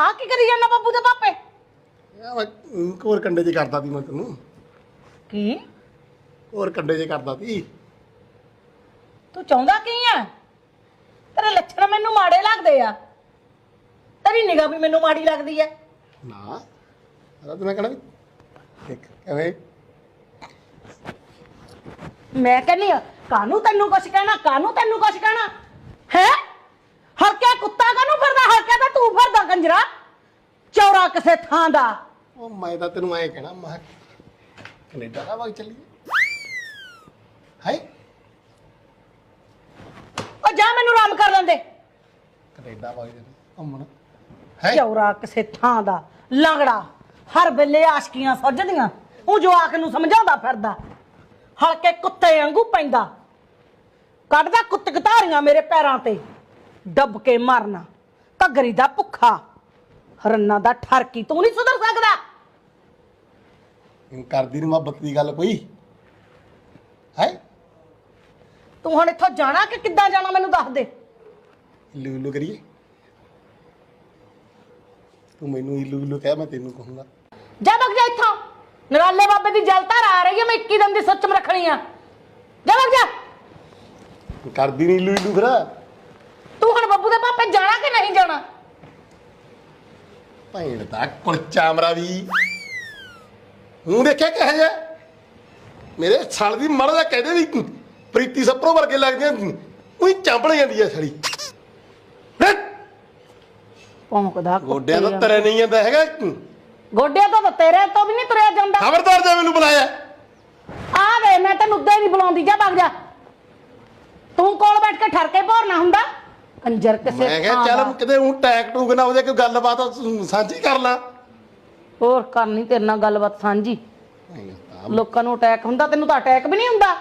ਆ ਕੀ ਕਰੀ ਜਾਂਦਾ ਬੱਬੂ ਦੇ ਪਾਪੇ? ਹੋਰ ਕੰਡੇ ਜੇ ਕਰਦਾ ਸੀ ਮੈਂ ਤੈਨੂੰ। ਕੀ? ਹੋਰ ਕੰਡੇ ਜੇ ਕਰਦਾ ਸੀ। ਤੂੰ ਚਾਹੁੰਦਾ ਕੀ ਆ ਤੇਰੇ ਲੱਛਣ ਮੈਨੂੰ ਮਾੜੇ ਲੱਗਦੇ ਆ। ਤੇਰੀ ਨਿਗਾਹ ਵੀ ਮੈਨੂੰ ਮਾੜੀ ਲੱਗਦੀ ਐ। ਨਾ ਅਦਾ ਤੂੰ ਮੈਂ ਕਹਣਾ ਵੀ ਦੇਖ ਕਿਵੇਂ ਮੈਂ ਕਹਿੰਨੀ ਆ ਕਾਨੂੰ ਤੈਨੂੰ ਕੁਛ ਕਹਿਣਾ ਕਾਨੂੰ ਤੈਨੂੰ ਕੁਛ ਕਹਿਣਾ ਹੈ ਹਰਕਿਆ ਕੁੱਤਾ ਕਾਨੂੰ ਫਿਰਦਾ ਹਰਕਿਆ ਤਾਂ ਤੂੰ ਫਿਰਦਾ ਕੰਜਰਾ? ਚੌਰਾ ਕਿਸੇ ਥਾਂ ਦਾ। ਉਹ ਮੈਂ ਤਾਂ ਤੈਨੂੰ ਐਂ ਕਹਿਣਾ ਮੈਂ ਕੈਨੇਡਾ ਦਾ ਵਗ ਚੱਲੀਏ। ਹਾਏ ਉਹ ਜਾ ਮੈਨੂੰ ਆਰਾਮ ਕਰ ਲੈਂਦੇ। ਕੈਨੇਡਾ ਵਗ ਚੱਲੀਏ ਘੁੰਮਣ। ਹੈ? ਚੌਰਾ ਕਿਸੇ ਥਾਂ ਦਾ। ਲੰਗੜਾ। ਹਰ ਵੇਲੇ ਆਸ਼ਕੀਆਂ ਸੁੱਝਦੀਆਂ ਉਹ ਜੋ ਆਖ ਨੂੰ ਸਮਝਾਉਂਦਾ ਫਿਰਦਾ। ਹਲਕੇ ਕੁੱਤੇ ਵਾਂਗੂ ਪੈਂਦਾ। ਕੱਢਦਾ ਕੁੱਤ ਘਤਾਰੀਆਂ ਮੇਰੇ ਪੈਰਾਂ ਤੇ। ਡੱਬ ਕੇ ਮਰਨਾ। ਘੱਗਰੀ ਦਾ ਭੁੱਖਾ। ਹਰਨਾ ਦਾ ਠਰਕੀ ਤੂੰ ਨਹੀਂ ਸੁਧਰ ਸਕਦਾ। ਕਰਦੀ ਨੀ ਮੁਹੱਬਤ ਦੀ ਗੱਲ ਕੋਈ। ਹੈ? ਤੂੰ ਹੁਣ ਇੱਥੋਂ ਜਾਣਾ ਕਿ ਕਿੱਦਾਂ ਜਾਣਾ ਮੈਨੂੰ ਦੱਸ ਦੇ। ਇਲੂ ਇਲੂ ਕਰੀਏ। ਤੂੰ ਮੈਨੂੰ ਇਲੂ ਇਲੂ ਕਹਿ ਮੈਂ ਤੈਨੂੰ ਕਹੂੰਗਾ। ਜਾ ਬਗ ਜਾ ਇੱਥੋਂ। ਨਰਾਲੇ ਬਾਬੇ ਦੀ ਜਲ ਧਾਰ ਆ ਰਹੀ ਹੈ ਮੈਂ 21 ਦਿਨ ਦੀ ਸੱਚਮ ਰੱਖਣੀ ਆ। ਜਾ ਬਗ ਜਾ। ਕਰਦੀ ਨੀ ਇਲੂ ਇਲੂ ਫਿਰ। ਤੂੰ ਹੁਣ ਬੱਬੂ ਦੇ ਪਾਪੇ ਜਾਣਾ ਕਿ ਨਹੀਂ ਜਾਣਾ? ਭੈਣ ਦਾ ਕੁਲਚਾ ਮਰਾ ਵੀ। ਹੂੰ ਦੇਖਿਆ ਕਿਹੋ ਜਿਹਾ? ਮੇਰੇ ਛਲ ਦੀ ਮੜ ਦਾ ਕਹਿੰਦੇ ਵੀ ਪ੍ਰੀਤੀ ਸੱਪਰੋ ਵਰਗੇ ਲੱਗਦੀਆਂ ਉਹੀ ਚਾਂਪੜ ਜਾਂਦੀ ਐ ਛੜੀ ਭੌਂਕਦਾ ਗੋਡਿਆਂ ਦਾ। ਤਰੇ ਨਹੀਂ ਜਾਂਦਾ ਹੈਗਾ। ਗੋਡਿਆਂ ਤੋਂ ਤਾਂ ਤੇਰੇ ਤੋਂ ਵੀ ਨਹੀਂ ਤੁਰਿਆ ਜਾਂਦਾ। ਖਬਰਦਾਰ ਜਾ ਮੈਨੂੰ ਬੁਲਾਇਆ। ਆ ਵੇ ਮੈਂ ਤੈਨੂੰ ਉੱਦੇ ਨਹੀਂ ਬੁਲਾਉਂਦੀ। ਜਾ ਭੱਗ ਜਾ। ਤੂੰ ਕੋਲ ਬੈਠ ਕੇ ਠਰਕੇ ਭੋਰਨਾ ਹੁੰਦਾ। ਕੰਜਰ ਕਿਸੇ ਮੈਂ ਕਿਹਾ ਥਾਂ ਚੱਲ ਦਾ। ਕਿਤੇ ਉਹ ਟੈਕ ਟੂਕ ਨਾ ਉਹਦੇ ਕੋਈ ਗੱਲਬਾਤ ਸਾਂਝੀ ਕਰ ਲਾ। ਹੋਰ ਕਰਨੀ ਤੇਰੇ ਨਾਲ ਗੱਲਬਾਤ ਸਾਂਝੀ। ਲੋਕਾਂ ਨੂੰ ਅਟੈਕ ਹੁੰਦਾ ਤੈਨੂੰ ਤਾਂ ਅਟੈਕ ਵੀ ਨਹੀਂ ਹੁੰਦਾ।